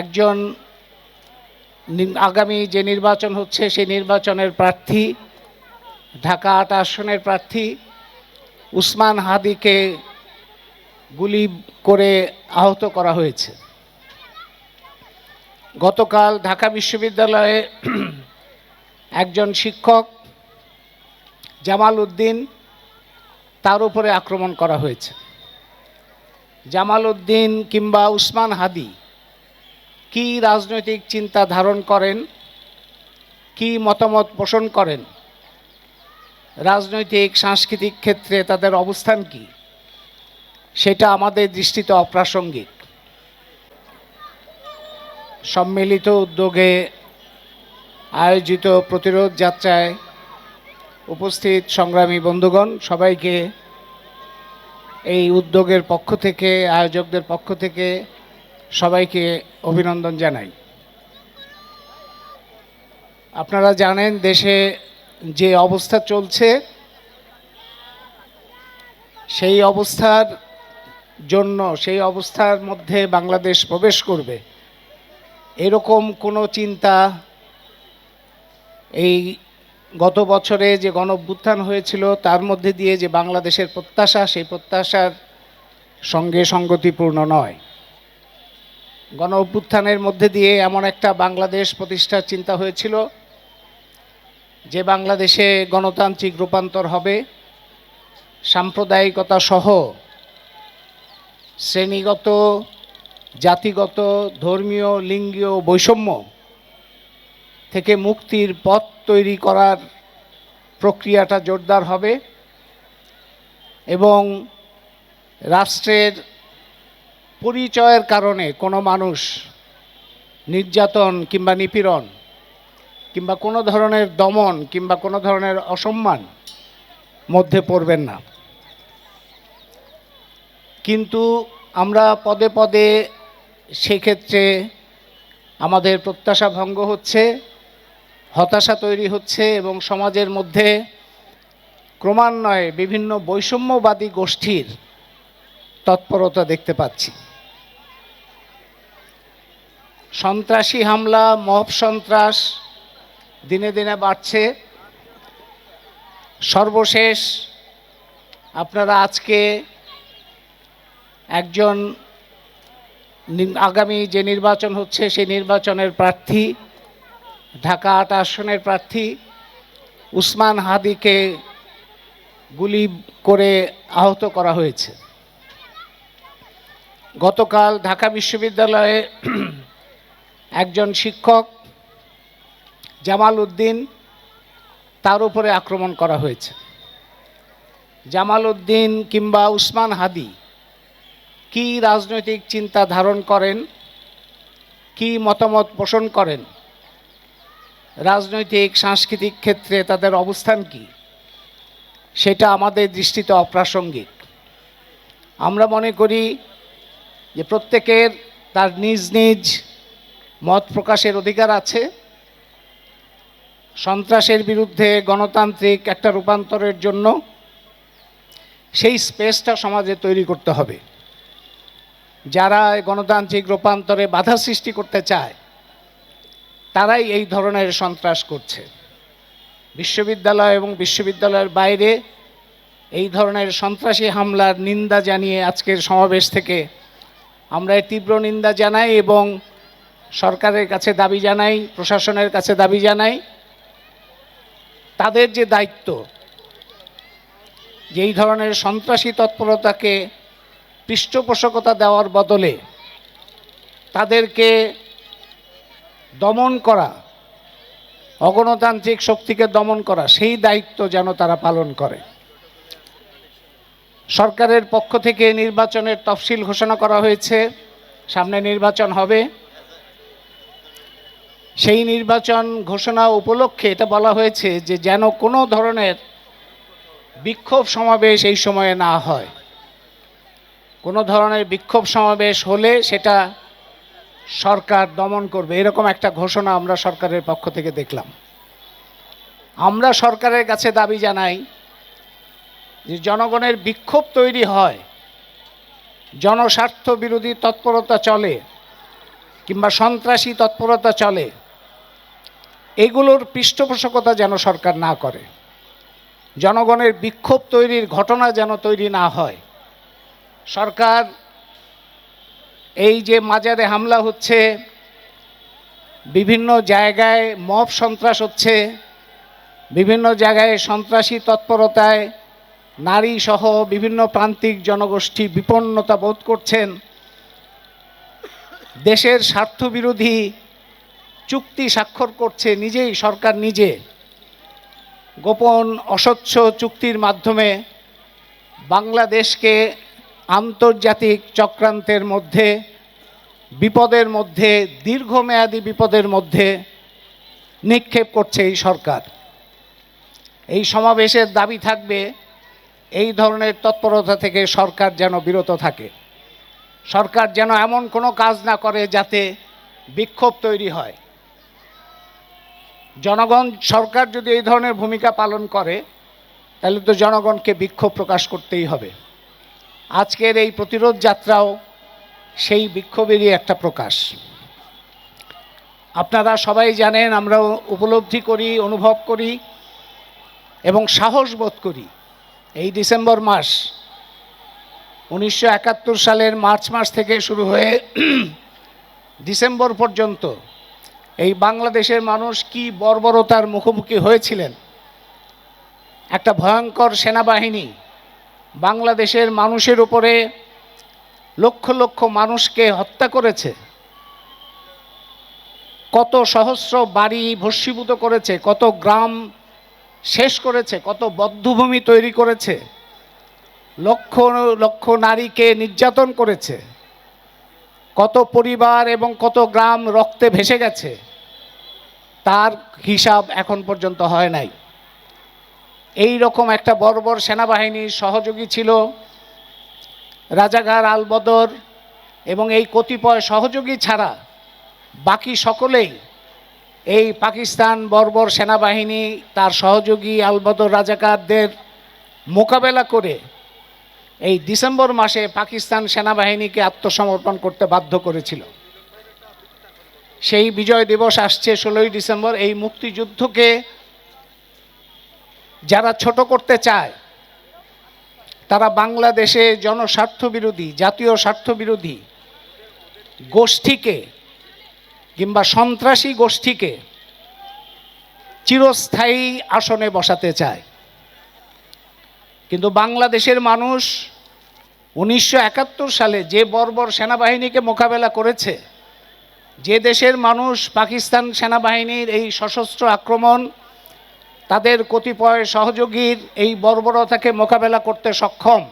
একজন আগামী যে নির্বাচন হচ্ছে, সেই নির্বাচনের প্রার্থী, ঢাকা আট আসনের প্রার্থী উসমান হাদিকে গুলি করে আহত করা হয়েছে। গতকাল ঢাকা বিশ্ববিদ্যালয়ে একজন শিক্ষক জামাল উদ্দিন তার উপরে আক্রমণ করা হয়েছে। জামাল উদ্দিন কিংবা উসমান হাদি কি রাজনৈতিক চিন্তা ধারণ করেন? কি মতামত পোষণ করেন? রাজনৈতিক, সাংস্কৃতিক ক্ষেত্রে তাদের অবস্থান কি? সেটা আমাদের দৃষ্টিতে অপ্রাসঙ্গিক। সম্মিলিত উদ্যোগে আয়োজিত প্রতিরোধ যাত্রায় উপস্থিত সংগ্রামী বন্ধুগণ, সবাইকে এই উদ্যোগের পক্ষ থেকে, আয়োজকদের পক্ষ থেকে সবাইকে অভিনন্দন জানাই। আপনারা জানেন দেশে যে অবস্থা চলছে, সেই অবস্থার জন্য, সেই অবস্থার মধ্যে বাংলাদেশ প্রবেশ করবে। এরকম কোনো চিন্তা এই গত বছরে যে গণ হয়েছিল, তার মধ্যে দিয়ে যে বাংলাদেশের প্রত্যাশা, সেই প্রত্যাশার সঙ্গে সঙ্গতিপূর্ণ নয়। গণ অভ্যুত্থানের মধ্যে দিয়ে এমন একটা বাংলাদেশ প্রতিষ্ঠার চিন্তা হয়েছিল, যে বাংলাদেশে গণতান্ত্রিক রূপান্তর হবে। সাম্প্রদায়িকতা সহ শ্রেণীগত, জাতিগত, ধর্মীয়, লিঙ্গীয় বৈষম্য থেকে মুক্তির পথ তৈরি করার প্রক্রিয়াটা জোরদার হবে এবং রাষ্ট্রের পরিচয়ের কারণে কোনো মানুষ নির্যাতন কিংবা নিপীড়ন কিংবা কোনো ধরনের দমন কিংবা কোনো ধরনের অসম্মান মধ্যে পড়বেন না। কিন্তু আমরা পদে পদে সেক্ষেত্রে আমাদের প্রত্যাশা ভঙ্গ হচ্ছে, হতাশা তৈরি হচ্ছে এবং সমাজের মধ্যে ক্রমান্বয়ে বিভিন্ন বৈষম্যবাদী গোষ্ঠীর তৎপরতা দেখতে পাচ্ছি। সন্ত্রাসী হামলা মব সন্ত্রাস দিনে দিনে বাড়ছে। সর্বশেষ আপনারা আজকে একজন আগামী যে নির্বাচন হচ্ছে, সেই নির্বাচনের প্রার্থী, ঢাকা আট আসনের প্রার্থী উসমান হাদিকে গুলি করে আহত করা হয়েছে। গতকাল ঢাকা বিশ্ববিদ্যালয়ে একজন শিক্ষক জামাল উদ্দিন তার উপরে আক্রমণ করা হয়েছে। জামাল উদ্দিন কিংবা উসমান হাদি কি রাজনৈতিক চিন্তা ধারণ করেন? কি মতামত পোষণ করেন? রাজনৈতিক, সাংস্কৃতিক ক্ষেত্রে তাদের অবস্থান কি? সেটা আমাদের দৃষ্টিতে অপ্রাসঙ্গিক। আমরা মনে করি যে প্রত্যেকের তার নিজ নিজ মত প্রকাশের অধিকার আছে। সন্ত্রাসের বিরুদ্ধে গণতান্ত্রিক একটা রূপান্তরের জন্য সেই স্পেসটা সমাজে তৈরি করতে হবে। যারা গণতান্ত্রিক রূপান্তরে বাধা সৃষ্টি করতে চায়, তারাই এই ধরনের সন্ত্রাস করছে। বিশ্ববিদ্যালয় এবং বিশ্ববিদ্যালয়ের বাইরে এই ধরনের সন্ত্রাসী হামলার নিন্দা জানিয়ে আজকের সমাবেশ থেকে আমরা তীব্র নিন্দা জানাই এবং সরকারের কাছে দাবি জানাই, প্রশাসনের কাছে দাবি জানাই, তাদের যে দায়িত্ব, যেই ধরনের সন্ত্রাসী তৎপরতাকে পৃষ্ঠপোষকতা দেওয়ার বদলে তাদেরকে দমন করা, অগণতান্ত্রিক শক্তিকে দমন করা, সেই দায়িত্ব যেন তারা পালন করে। সরকারের পক্ষ থেকে নির্বাচনের তফসিল ঘোষণা করা হয়েছে, সামনে নির্বাচন হবে। সেই নির্বাচন ঘোষণা উপলক্ষে এটা বলা হয়েছে যে যেন কোনো ধরনের বিক্ষোভ সমাবেশ এই সময়ে না হয়। কোনো ধরনের বিক্ষোভ সমাবেশ হলে সেটা সরকার দমন করবে। এরকম একটা ঘোষণা আমরা সরকারের পক্ষ থেকে দেখলাম। আমরা সরকারের কাছে দাবি জানাই যে জনগণের বিক্ষোভ তৈরি হয়, জনস্বার্থ বিরোধী তৎপরতা চলে কিংবা সন্ত্রাসী তৎপরতা চলে এগুলোর পৃষ্ঠপোষকতা যেন সরকার না করে। জনগণের বিক্ষোভ তৈরির ঘটনা যেন তৈরি না হয়। সরকার এই যে মাজারে হামলা হচ্ছে, বিভিন্ন জায়গায় মব সন্ত্রাস হচ্ছে, বিভিন্ন জায়গায় সন্ত্রাসী তৎপরতায় নারী সহ বিভিন্ন প্রান্তিক জনগোষ্ঠী বিপন্নতা বোধ করছেন। দেশের স্বার্থবিরোধী চুক্তি স্বাক্ষর করছে নিজেই, সরকার নিজে। গোপন অস্বচ্ছ চুক্তির মাধ্যমে বাংলাদেশকে আন্তর্জাতিক চক্রান্তের মধ্যে, বিপদের মধ্যে, দীর্ঘমেয়াদী বিপদের মধ্যে নিক্ষেপ করছে এই সরকার। এই সমাবেশের দাবি থাকবে, এই ধরনের তৎপরতা থেকে সরকার যেন বিরত থাকে। সরকার যেন এমন কোনো কাজ না করে যাতে বিক্ষোভ তৈরি হয়। জনগণ, সরকার যদি এই ধরনের ভূমিকা পালন করে, তাহলে তো জনগণকে বিক্ষোভ প্রকাশ করতেই হবে। আজকের এই প্রতিরোধ যাত্রাও সেই বিক্ষোভেরই একটা প্রকাশ। আপনারা সবাই জানেন আমরা উপলব্ধি করি, অনুভব করি এবং সাহস বোধ করি। এই ডিসেম্বর মাস উনিশশো একাত্তর সালের মার্চ মাস থেকে শুরু হয়ে ডিসেম্বর পর্যন্ত এই বাংলাদেশের মানুষ কি বর্বরতার মুখোমুখি হয়েছিলেন? একটা ভয়ঙ্কর সেনাবাহিনী বাংলাদেশের মানুষের উপরে লক্ষ লক্ষ মানুষকে হত্যা করেছে। কত সহস্র বাড়ি ভস্মীভূত করেছে, কত গ্রাম শেষ করেছে, কত বদ্ধভূমি তৈরি করেছে, লক্ষ লক্ষ নারীকে নির্যাতন করেছে। কত পরিবার এবং কত গ্রাম রক্তে ভেসে গেছে, তার হিসাব এখন পর্যন্ত হয় নাই। এই রকম একটা বর্বর সেনাবাহিনীর সহযোগী ছিল রাজাগার আলবদর এবং এই কতিপয় সহযোগী ছাড়া বাকি সকলেই এই পাকিস্তান বর্বর সেনাবাহিনী, তার সহযোগী আলবদর রাজাকারদের মোকাবেলা করে এই ডিসেম্বর মাসে পাকিস্তান সেনাবাহিনীকে আত্মসমর্পণ করতে বাধ্য করেছিল। সেই বিজয় দিবস আসছে ষোলোই ডিসেম্বর। এই মুক্তিযুদ্ধকে যারা ছোট করতে চায়, তারা বাংলাদেশে জনস্বার্থ বিরোধী, জাতীয় স্বার্থ বিরোধী গোষ্ঠীকে কিংবা সন্ত্রাসী গোষ্ঠীকে চিরস্থায়ী আসনে বসাতে চায়। কিন্তু বাংলাদেশের মানুষ উনিশশো একাত্তর সালে যে বর্বর সেনাবাহিনীকে মোকাবেলা করেছে, যে দেশের মানুষ পাকিস্তান সেনাবাহিনীর এই সশস্ত্র আক্রমণ, তাদের কতিপয় সহযোগীর এই বর্বরতাকে মোকাবেলা করতে সক্ষম,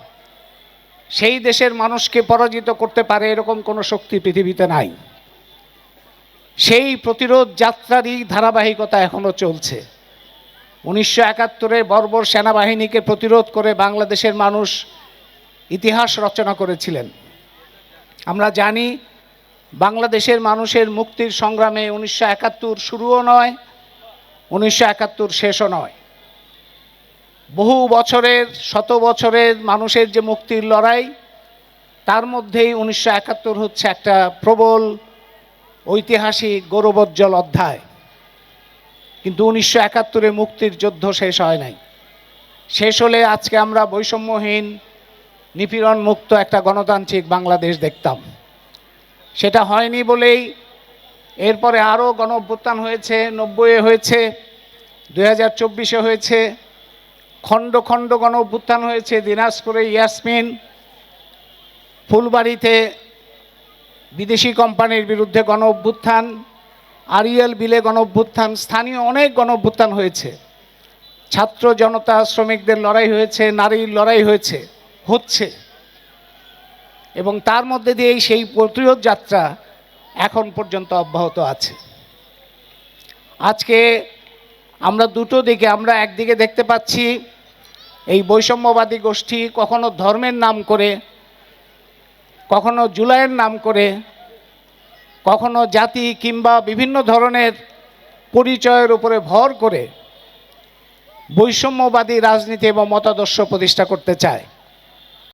সেই দেশের মানুষকে পরাজিত করতে পারে এরকম কোনো শক্তি পৃথিবীতে নাই। সেই প্রতিরোধ যাত্রারই ধারাবাহিকতা এখনও চলছে। উনিশশো একাত্তরে বর্বর সেনাবাহিনীকে প্রতিরোধ করে বাংলাদেশের মানুষ ইতিহাস রচনা করেছিলেন। আমরা জানি বাংলাদেশের মানুষের মুক্তির সংগ্রামে উনিশশো একাত্তর শুরুও নয়, উনিশশো একাত্তর শেষও নয়। বহু বছরের, শত বছরের মানুষের যে মুক্তির লড়াই, তার মধ্যেই উনিশশো একাত্তর হচ্ছে একটা প্রবল ঐতিহাসিক গৌরবোজ্জ্বল অধ্যায়। কিন্তু উনিশশো একাত্তরে মুক্তির যুদ্ধ শেষ হয় নাই। শেষ হলে আজকে আমরা বৈষম্যহীন নিপীড়ন মুক্ত একটা গণতান্ত্রিক বাংলাদেশ দেখতাম। সেটা হয়নি বলেই এরপরে আরও গণ অভ্যুত্থান হয়েছে, নব্বইয়ে হয়েছে, দুই হাজার চব্বিশে হয়েছে, খণ্ড খণ্ড গণ অভ্যুত্থান হয়েছে, দিনাজপুরে ইয়াসমিন ফুলবাড়িতে বিদেশি কোম্পানির বিরুদ্ধে গণ অভ্যুত্থান আরিয়াল বিলে গণভ্যুত্থান স্থানীয় অনেক গণ অভ্যুত্থান হয়েছে। ছাত্র জনতা, শ্রমিকদের লড়াই হয়েছে, নারীর লড়াই হয়েছে, হচ্ছে। এবং তার মধ্যে দিয়েই সেই প্রতিরোধ যাত্রা এখন পর্যন্ত অব্যাহত আছে। আজকে আমরা দুটো দিকে, আমরা একদিকে দেখতে পাচ্ছি এই বৈষম্যবাদী গোষ্ঠী কখনো ধর্মের নাম করে, কখনো জুলাইয়ের নাম করে কখনো জাতি কিংবা বিভিন্ন ধরনের পরিচয়ের উপরে ভর করে বৈষম্যবাদী রাজনীতি এবং মতাদর্শ প্রতিষ্ঠা করতে চায়।